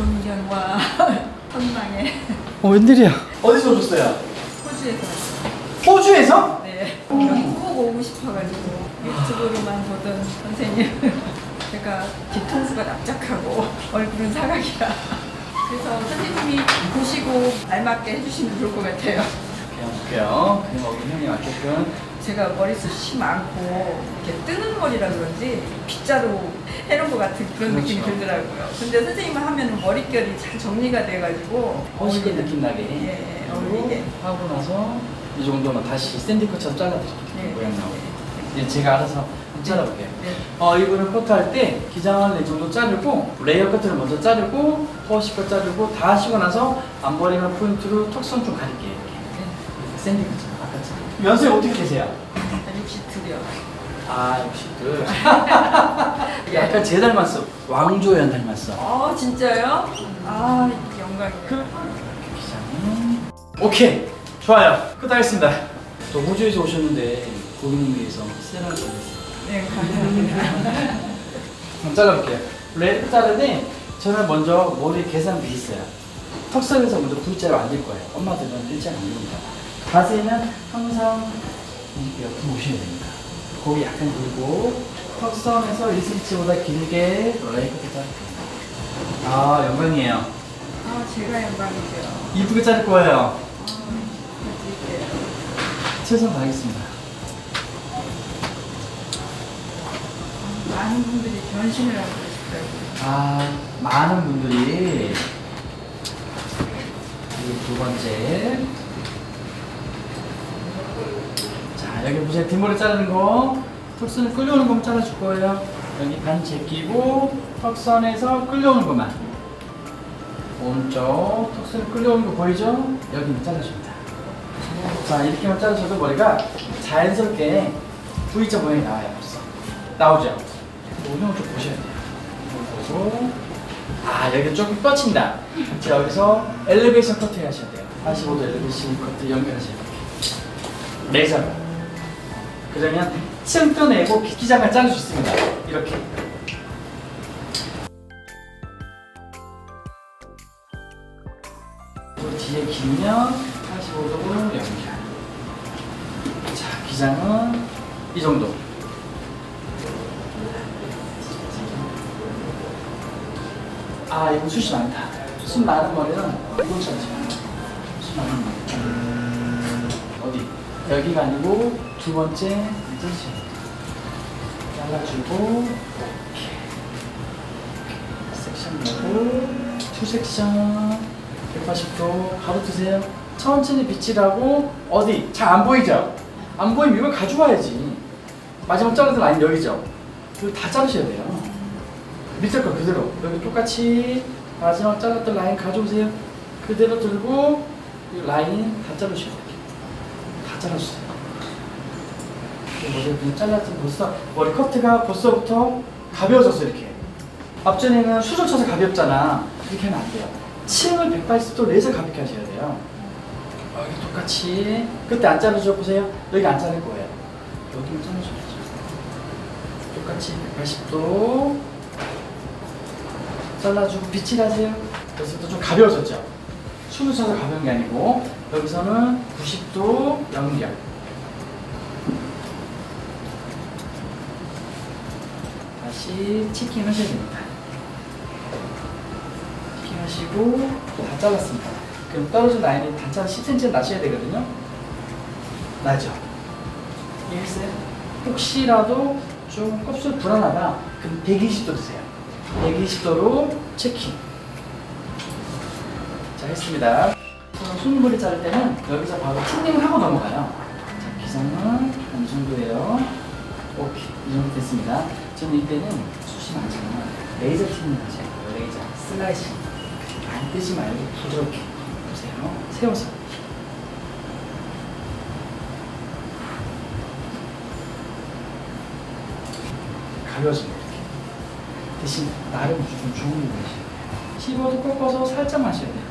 존경과 선망에 어 웬일이야? 어디서 오셨어요? 호주에서 호주에서? 네 여기 꼭 오고 싶어가지고 유튜브로만 보던 선생님 제가 뒤통수가 납작하고 얼굴은 사각이라 그래서 선생님이 보시고 알맞게 해주시면 좋을 것 같아요. 그냥 볼게요. 그냥 먹은 형이 맞게끔. 제가 머리숱이 많고 이렇게 뜨는 머리라 그런지 빗자루 해놓은 것 같은 그런 그렇죠. 느낌이 들더라고요. 근데 선생님만 하면 머릿결이 잘 정리가 돼가지고 허식의 느낌 나게. 예, 예, 어울리게. 하고 나서 이 정도는 다시 샌디커처럼 잘라드릴게요. 네. 모양 나오게. 이제 제가 알아서 한번 잘라볼게요. 네. 어, 이거를 커트할 때 기장을 이 정도 자르고 레이어 커트를 먼저 자르고 허식을 자르고 다 하시고 나서 앞머리만 포인트로 턱선 좀 가릴게요. 이렇게. 네. 아까처럼. 연세 어떻게 되세요? 역시 드려. 아 역시 그 약간 제 닮았어 왕조연 닮았어 아 진짜요? 아 영광이에요. 그 오케이 좋아요 끝 하겠습니다 또 호주에서 오셨는데 고객님 위해서 세라를 준비했어요 네 감사합니다. 한번 잘라볼게요 레드 자르는데 저는 먼저 머리 계산 돼 있어요 턱선에서 먼저 V자로 앉을 거예요 엄마들은 일자로 앉습니다 자세는 항상 이렇게 옆으로 오셔야 됩니다. 고기 약간 들고 턱선에서 1cm보다 길게 레이커트 자를게요 아 영광이에요. 아 제가 영광이죠. 이쁘게 자를 거예요. 아. 최선 다하겠습니다. 많은 분들이 변신을 하고 싶어요. 아 많은 분들이. 그리고 두 번째 자 여기 보세요. 뒷머리 자르는 거. 턱선을 끌려오는 것만 잘라줄 거예요. 여기 반 제끼고 턱선에서 끌려오는 것만. 오른쪽 턱선을 끌려오는 거 보이죠? 여기는 잘라줍니다. 자 이렇게만 자르셔도 머리가 자연스럽게 V자 모양이 나와요. 벌써. 나오죠? 오형을 좀 보셔야 돼요. 보고. 아 여기 조금 뻗친다. 자 여기서 엘리베이션 커트 하셔야 돼요. 45도 엘리베이션 커트 연결하셔야 돼요. 레이저로 그러면 층 떠내고 기장을 자를 수 있습니다. 이렇게. 또 뒤에 길면 45도로 연결 자 기장은 이 정도. 아 이거 숱이 많다. 숱 많은 머리는 이건 잠시만 숱 많은 머리. 음, 어디? 여기가 아니고 두 번째 이제시 잘라주고 섹션 내고 투 섹션. 180도 바로 드세요. 천천히 비치라고 어디? 잘 안 보이죠? 안 보이면 이걸 가져와야지. 마지막 자르던 라인 여기죠? 이거 다 자르셔야 돼요. 밑에 거 그대로. 여기 똑같이 마지막 잘랐던 라인 가져오세요. 그대로 들고 이 라인 다 자르셔야 돼요. 다 잘라주세요 머리 그냥 잘랐지 벌써 머리 커트가 벌써부터 가벼워졌어 이렇게. 앞전에는 수정 쳐서 가볍잖아. 그렇게 하면 안 돼요. 층을 180도 레이저 가볍게 하셔야 돼요. 여기 똑같이. 그때 안 자르죠 보세요. 여기 안 자를 거예요. 여기만 자르셔야죠. 똑같이 180도 잘라주고 비칠하세요. 여기서부터 좀 가벼워졌죠? 숨을 쳐서 가벼운 게 아니고 여기서는 90도 연결. 다시 치킨 하셔야 됩니다. 치킨 하시고 다 잘랐습니다. 그럼 떨어진 라인이 단차 10cm 나셔야 되거든요. 나죠? 이해했어요? 혹시라도 좀 껍질 불안하다. 그럼 120도 드세요. 120도로 체킹. 자, 했습니다. 손머리 자를 때는 여기서 바로 튜닝을 하고 넘어가요. 자, 기장은 어느 정도예요? 오케이. 이 정도 됐습니다. 저는 이때는 숱이 많잖아요. 레이저 하세요. 레이저. 슬라이싱. 안 뜨지 말고 부드럽게. 보세요. 세워서. 가벼워집니다. 이렇게. 대신 나름 좀거 하셔야 돼요. 15도 꺾어서 살짝 마셔야 돼요.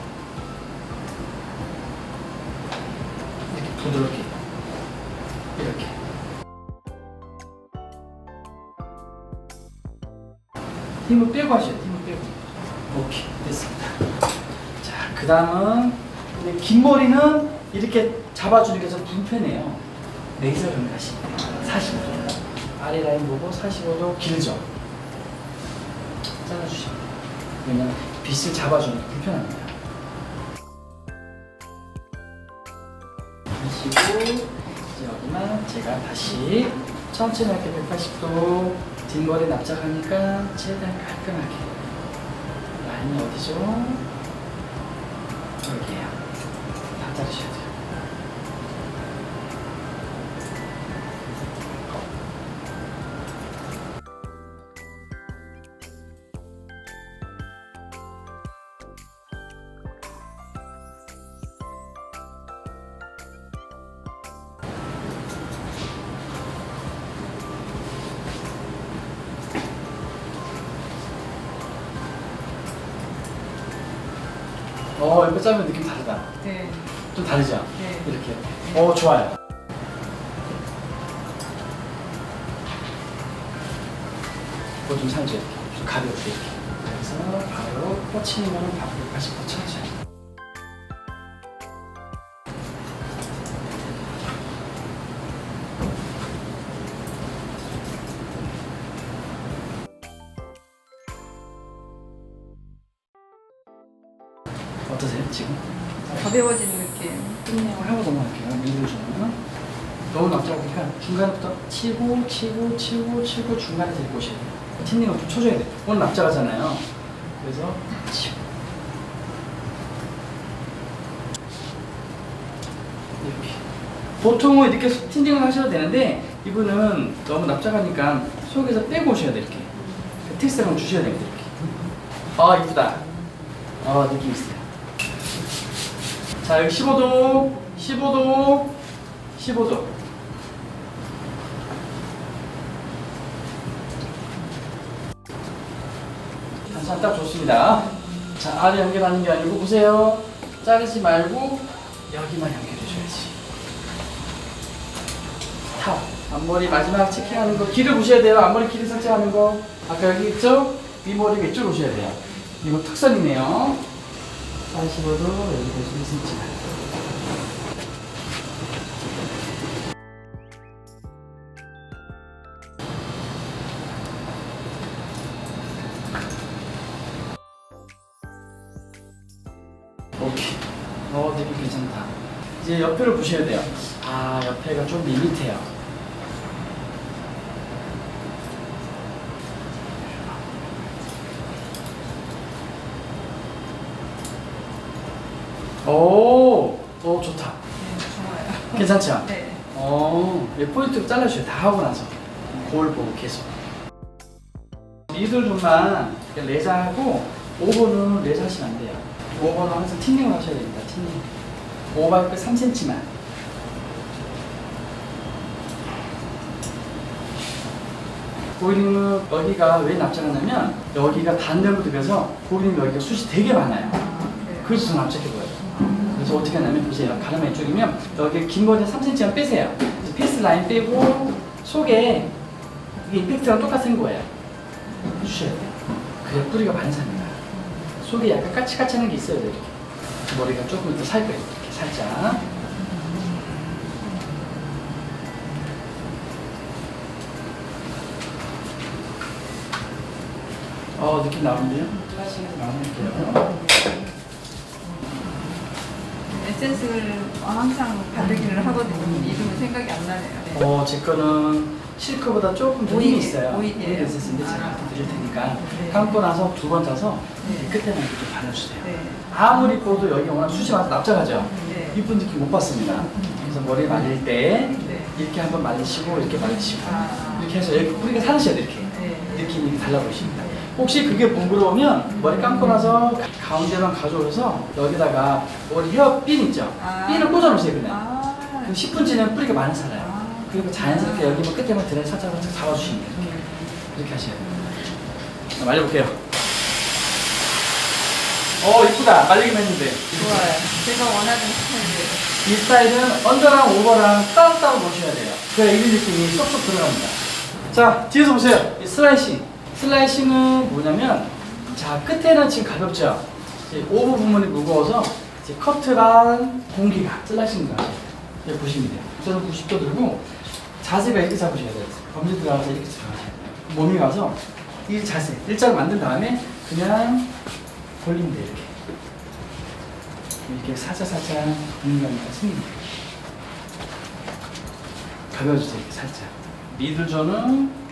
이렇게 부드럽게. 힘을 빼고 하셔야 돼요. 힘을 빼고. 오케이. 됐어. 있습니다. 자, 그 다음은 긴 머리는 이렇게 잡아주는 게 좀 불편해요. 레이저를 하시면 돼요. 45도. 아래 라인 보고 45도 길죠. 잘라주시면. 왜냐면 빗을 잡아주는 게 불편합니다. 하시고 여기만 제가 다시 천천히 할게 180도 뒷머리 납작하니까 최대한 깔끔하게 라인이 어디죠? 어 옆에 자르면 느낌 다르다. 네. 좀 다르죠? 네. 이렇게. 어 좋아요. 그거 좀 살죠 이렇게 좀 가볍게. 이렇게 그래서 바로 뻗치는 거는 바로 180도 쳐야죠 어떠세요 지금? 가벼워진 느낌. 끝내고 하고 넘어갈게요. 미를 주면 너무 납작하니까 중간부터 치고 치고 치고 치고 이렇게 오셔야 돼요. 틴닝을 좀 쳐줘야 돼요. 오늘 납작하잖아요. 그래서 치고 이렇게 보통은 이렇게 틴닝을 하셔도 되는데 이분은 너무 납작하니까 속에서 빼고 오셔야 돼요. 이렇게 텍스처럼 주셔야 됩니다. 이렇게 아 이쁘다. 아 느낌 있어요. 자, 여기 15도, 15도, 15도. 한참 딱 좋습니다. 자, 아래 연결하는 게 아니고, 보세요. 자르지 말고, 여기만 연결해 줘야지. 탑. 앞머리 마지막 체킹하는 거, 길을 보셔야 돼요. 앞머리 길을 설정하는 거. 아까 여기 있죠? 윗머리가 이쪽으로 오셔야 돼요. 이거 특선이네요. 45도, 여기가 12cm. 오케이. 어, 되게 괜찮다. 이제 옆에를 보셔야 돼요. 아, 옆에가 좀 밋밋해요. 오, 좋다. 네, 좋아요. 괜찮죠? 네. 어, 예, 포인트 잘라주세요. 다 하고 나서. 거울 보고 계속. 미들 좀만 레자하고 5번은 레자 하시면 안 돼요. 5번은 항상 틴닝을 하셔야 됩니다. 틴닝. 오버할 때 3cm만. 고객님은 여기가 왜 납작하냐면 여기가 반대로 되면서 고객님 여기가 숱이 되게 많아요. 네. 그래서 더 납작해 보여요. 그래서 어떻게 하냐면 보세요. 가르마 이쪽이면 여기 긴 거는 3cm만 빼세요. 피스 라인 빼고 속에 이게 임팩트랑 똑같은 거예요. 해주셔야 돼요. 그래야 뿌리가 반사입니다. 속에 약간 까칠까칠한 게 있어야 돼요. 이렇게. 머리가 조금 더살 거예요. 이렇게 살짝. 어 느낌 나오는데요? 플라싱에서 나오는데요. 에센스를 항상 바르기를 하거든요. 이름은 생각이 안 나네요. 네. 어, 제 거는 실크보다 조금 더 오일, 힘이 있어요. 오일이에요. 오일 에센스인데 제가 아. 드릴 테니까 네. 감고 나서 두 번 짜서 네. 끝에만 이렇게 좀 발라주세요. 네. 아무리 뽀도 여기 워낙 숱이 많아서 납작하죠? 네. 이쁜 느낌 못 받습니다. 그래서 머리 말릴 때 네. 이렇게 한번 말리시고 이렇게 말리시고 아. 이렇게 해서 여기 뿌리가 돼요. 이렇게. 네. 느낌이 달라 보이십니다. 혹시 그게 번거로우면 머리 감고 나서 가- 가운데만 가져오셔서 여기다가 머리 헤어 핀 있죠? 아. 핀을 꽂아놓으세요 그냥. 아. 그럼 10분 지나면 뿌리가 많이 살아요. 아. 그리고 자연스럽게 여기 뭐 끝에만 드레 살짝 살짝 잡아주시면 돼요. 이렇게. 이렇게 하셔야 돼요. 자, 말려볼게요. 어, 이쁘다. 말리기만 했는데. 좋아요. 제가 원하는 스타일이에요. 이 스타일은 언더랑 오버랑 따로따로 놓으셔야 돼요. 그래야 이 느낌이 쏙쏙 들어갑니다. 자, 뒤에서 보세요. 이 슬라이싱. 슬라이싱은 뭐냐면, 자, 끝에는 지금 가볍죠? 오버 부분이 무거워서 이제 커트랑 공기가 거 같아요. 이렇게 보시면 돼요. 저는 90도 들고 자세가 이렇게 잡으셔야 돼요. 범죄 들어가서 이렇게 들어가셔야 돼요. 몸이 가서 이 자세 일자로 만든 다음에 그냥 돌리면 돼요. 이렇게. 이렇게 살짝살짝 공간이니까 생깁니다. 가벼워주세요. 이렇게 살짝. 미들존은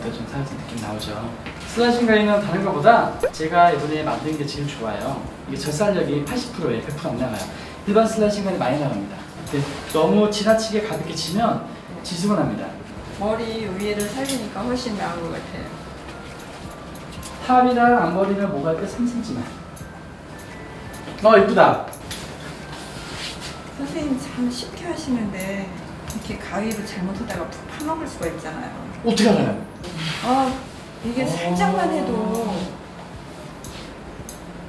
어때 좀 살짝 느낌 나오죠? 슬라이싱 가이는 다른 것보다 제가 이번에 만든 게 제일 좋아요. 이게 젖살력이 80%예요. 100%안 나가요. 일반 슬라이싱 가이 많이 나갑니다. 근데 너무 지나치게 가볍게 치면 지저분합니다. 머리 위에를 살리니까 훨씬 나은 것 같아요. 탑이랑 앞머리는 뭐가 꽤 3cm만. 어 이쁘다. 선생님 참 쉽게 하시는데 이렇게 가위로 잘못하다가 푹 파먹을 수가 있잖아요. 어떻게 알아요? 아 이게 어. 살짝만 해도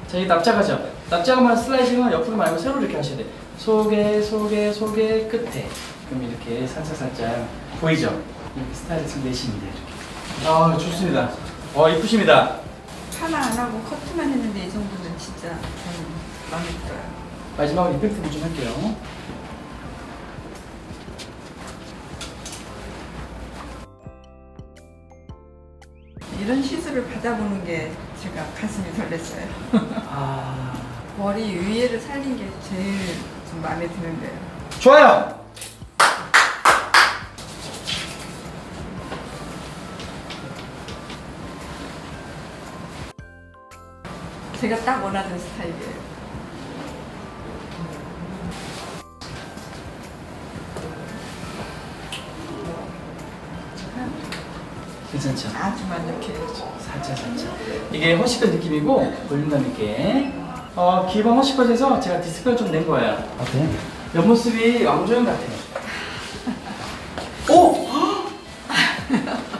자, 이 납작하죠? 납작하면 슬라이싱은 옆으로 말고 세로 이렇게 하셔야 돼. 속에, 속에, 속에, 끝에. 그럼 이렇게 살짝살짝 보이죠? 이렇게 스타일을 지금 내시면 돼요, 이렇게. 아, 좋습니다. 어, 이쁘십니다. 하나 안 하고 커트만 했는데 이 정도면 진짜 저는 마음에 들어요. 마지막으로 이펙트를 좀 할게요. 이런 시술을 받아보는 게 제가 가슴이 설렜어요. 아, 머리 위에를 살린 게 제일 좀 마음에 드는데요. 좋아요! 제가 딱 원하는 스타일이에요. 괜찮죠? 아주 만족해요. 살짝, 살짝. 이게 허쉬컷 느낌이고, 볼륨감 있게. 어, 기본 허쉬컷에서 제가 디스플레이 좀낸 거예요. 어때? 옆모습이 왕조연 같아요. 오!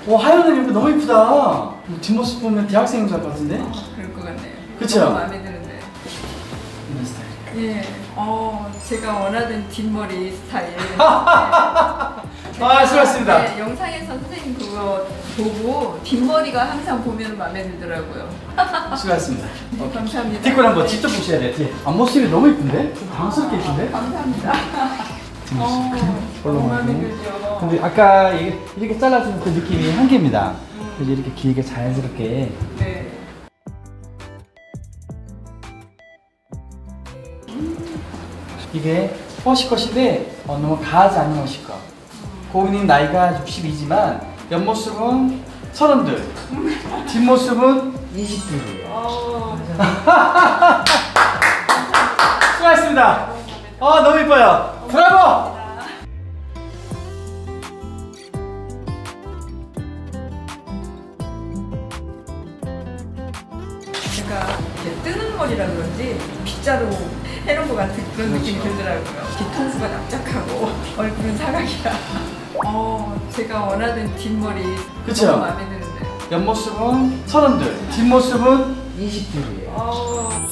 오, 하얀 옷 입고 너무 이쁘다. 뒷모습 보면 대학생인 줄 같은데? 어, 그럴 것 같네요. 그쵸? 너무 마음에 드는데. 이런 스타일. 예, 어, 제가 원하던 뒷머리 스타일. 아, 수고하셨습니다. 네, 영상에서 선생님 그거 보고 뒷머리가 항상 보면 마음에 들더라고요. 수고하셨습니다. 네, 감사합니다. 뒷골 한번 직접 보셔야 돼요. 뒤에. 앞모습이 너무 이쁜데? 좀 당황스럽게 이쁜데? 감사합니다. 어, 너무 마음에 들죠. 근데 아까 이렇게 잘라주는 그 느낌이 한계입니다. 그래서 이렇게 길게 자연스럽게 네. 이게 허시컷인데 어, 너무 가하지 않는 허시컷. 고객님 나이가 62지만 옆모습은 32, 뒷모습은 20대예요. 어, 수고하셨습니다. 아 너무 이뻐요. 브라보! 제가 이렇게 뜨는 머리라 그런지 빗자루 해놓은 것 같은 그런 느낌이 그렇죠. 들더라고요. 뒤통수가 납작하고 얼굴은 사각이라. 어, 제가 원하던 뒷머리 그쵸? 너무 마음에 드는데. 옆모습은 32, 뒷모습은 20대예요. 어,